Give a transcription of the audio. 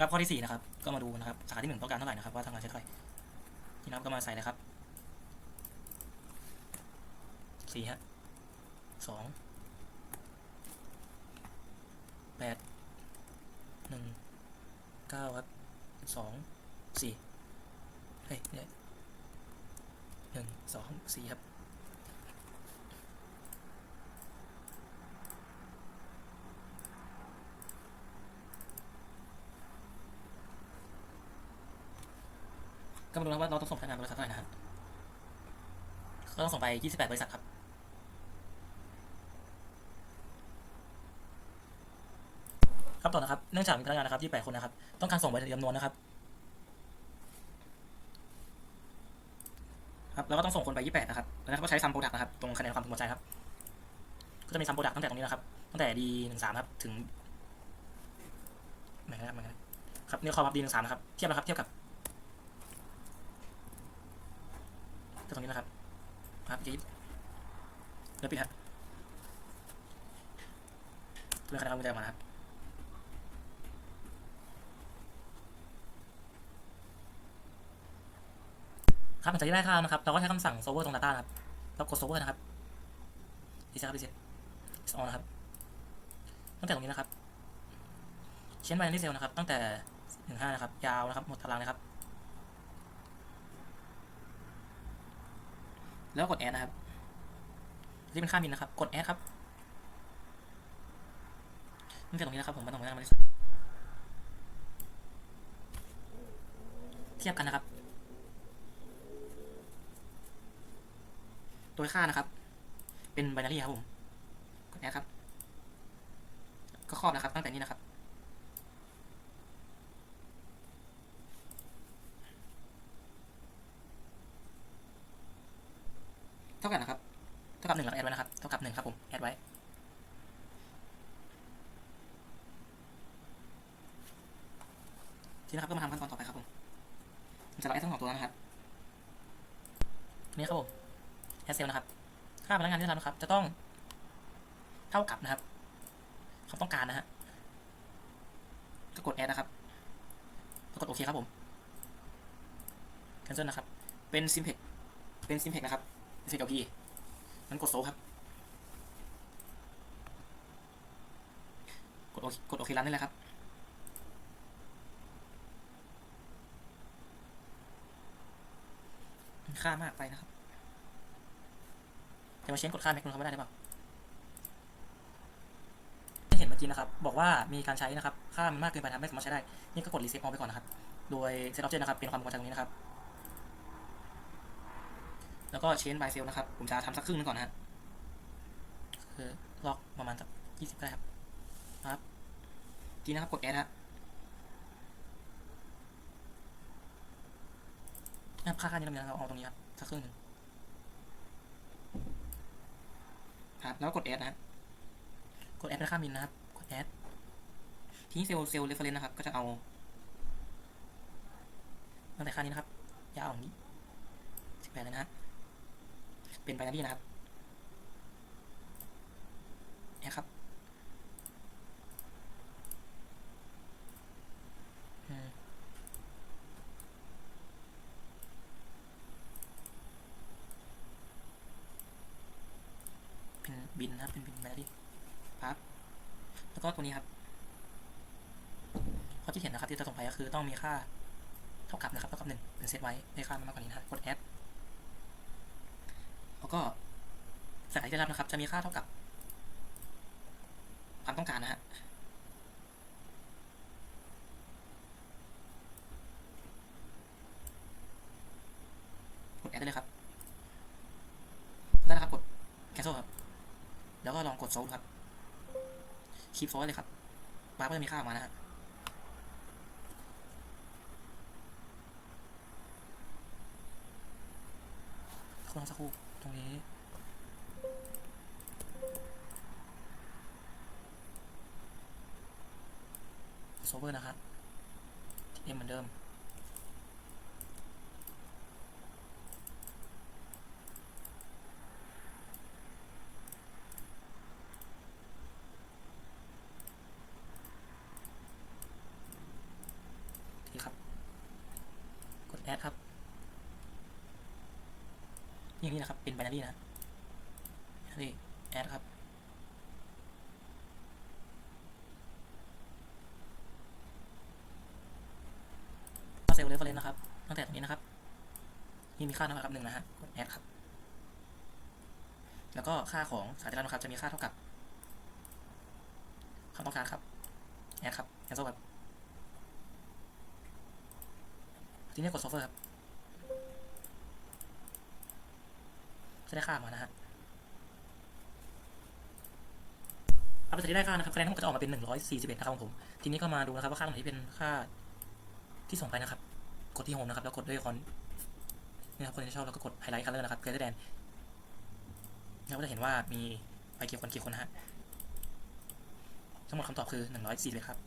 รับข้อที่สี่นะครับ ก็มาดูนะครับสาขาที่หนึ่งต้องการเท่าไหร่นะครับว่าทำงานใช้เท่าไหร่นี่นับก็มาใส่เลยครับสี่ฮะสองแปดหนึ่งเก้าครับสองสี่เฮ้ยเนี่ยหนึ่งสองสี่ครับ ก็มาดูนะว่าเราต้องส่งพนักงานบริษัทเท่าไหร่นะฮะก็ต้องส่งไป28บริษัทครับ ครับต่อนะครับ เนื่องจากมีพนักงานนะครับ28คนนะครับ ต้องการส่งไปจำนวนนะครับ ครับ แล้วก็ต้องส่งคนไป28นะครับแล้วก็ใช้ซัมโปรดักนะครับ ตรงคะแนนความพึงพอใจครับ ก็จะมีซัมโปรดักตั้งแต่ตรงนี้นะครับ ตั้งแต่ D13 ครับ ถึงไหนนะครับไหนนะครับ ครับนี่ข้อพับ D13 นะครับ เทียบนะครับ เทียบกับ ก็ตรงนี้นะครับครับยีดแล้วปิดฮะตัวนี้คะแนนวามภูมิจออกมาครับครับหลังจากที่ได้ค่านะครับ เราก็ใช้คำสั่ง server ตรง data ครับ แล้วกด server นะครับดีเซครับดีเซล is on นะครับ ตั้งแต่ตรงนี้นะครับ เช่นไบที่เซลนะครับ ตั้งแต่หนึ่งห้านะครับ ยาวนะครับ หมดตารางนะครับ แล้วกดแอดนะครับที่เป็นค่าบินนะครับ กดแอดครับตั้งแต่ตรงนี้นะครับผมมาตรงนี้บริษัทเทียบกันนะครับ โดยค่านะครับ เป็นไบนารีครับผม กดแอดครับ ก็ครอบนะครับ ตั้งแต่นี้นะครับ เท่ากันนะครับ เท่ากับหนึ่งเราแอดไว้นะครับ เท่ากับหนึ่งครับผม แอดไว้ ทีนะครับก็มาทำขั้นตอนต่อไปครับผมผมจะเราแอดทั้งสองตัวนะครับ นี่ครับผม แอดเซลนะครับ ค่าพนักงานที่ทำนะครับ จะต้องเท่ากับนะครับเขาต้องการนะฮะ ก็กดแอดนะครับก็กดโอเคครับผม cancel นะครับ เป็น simplex เป็น simplex นะครับ เสร็จกับพี่มันกดโซครับ กดโอกดโอเครันได้เลยครับ ค่ามากไปนะครับจะมาเช็คกดค่าแม็กซ์เขาไม่ได้หรือเปล่าที่เห็นเมื่อกี้นะครับ บอกว่ามีการใช้นะครับ ค่ามันมากเกินไปนะไม่สามารถใช้ได้ นี่ก็กดรีเซ็ตออฟไปก่อนนะครับ โดยเซตออฟเจนนะครับ เป็นความพึงพอใจตรงนี้นะครับ แล้วก็เชนบายเซลนะครับ ผมจะทำสักครึ่งหนึงก่อนนะฮะคือล็อกประมาณสักยี่สิบได้ครับครับทีนะครับ กดแอดฮะนับค่าค่านี้เรามีนะครับเอาตรงนี้ครับสักครึ่งหนึ่งครับแล้วกดแอดนะฮะกดแอดเป็นค่ามินนะครับ กดแอดทีนี้เซลล์เซลล์เรฟเฟรนซ์นะครับ ก็จะเอาตั้งแต่ค่านี้นะครับ ยาวอย่างนี้สิบแปดเลยนะฮะ เป็นไบนารีนะครับเนี่ยครับเป็นบินนะครับเป็นบินไบนารีปั๊บแล้วก็ตัวนี้ครับข้อที่เห็นนะครับที่จะส่งไปก็คือต้องมีค่าเท่ากับนะครับเท่ากับหนึ่งเป็นเซตไว้ในค่ามันมากกว่านี้นะกดแอด แล้วก็สายที่รับนะครับ จะมีค่าเท่ากับ ความต้องการนะฮะกดแอดได้เลยครับได้แล้วครับกด cancel ครับ แล้วก็ลองกดโซลครับคีบโซลเลยครับบาร์ก็จะมีค่าออกมานะฮะคุณลองสักครู่ รงนี้ โซเวอร์นะครับเอ็มเหมือนเดิม แอดครับ อย่างนี้นะครับ เป็น binary นะ binary add ครับ เซลล์เรฟเฟรนซ์นะครับ ตั้งแต่ตรงนี้นะครับนี่มีค่าเท่ากับหนึ่งนะฮะกด add ครับ แล้วก็ค่าของสายตานะครับ จะมีค่าเท่ากับคำต้องการครับ add ครับ cancel ครับทีนี้กด solver ครับ จะได้ค่ามานะฮะเอาไปจะได้ค่านะครับคะแนนทั้งหมดจะออกมาเป็น 141 นะครับของผม ทีนี้ก็มาดูนะครับว่าค่าตรงไหนที่เป็นค่าที่ส่งไปนะครับ กดที่ home นะครับ แล้วกดด้วยคอนนี่ครับคนที่ชอบแล้วก็กด highlight color นะครับ greater than เราก็จะเห็นว่ามีไปกี่คนกี่คนนะฮะทั้งหมดคำตอบคือ 141ครับ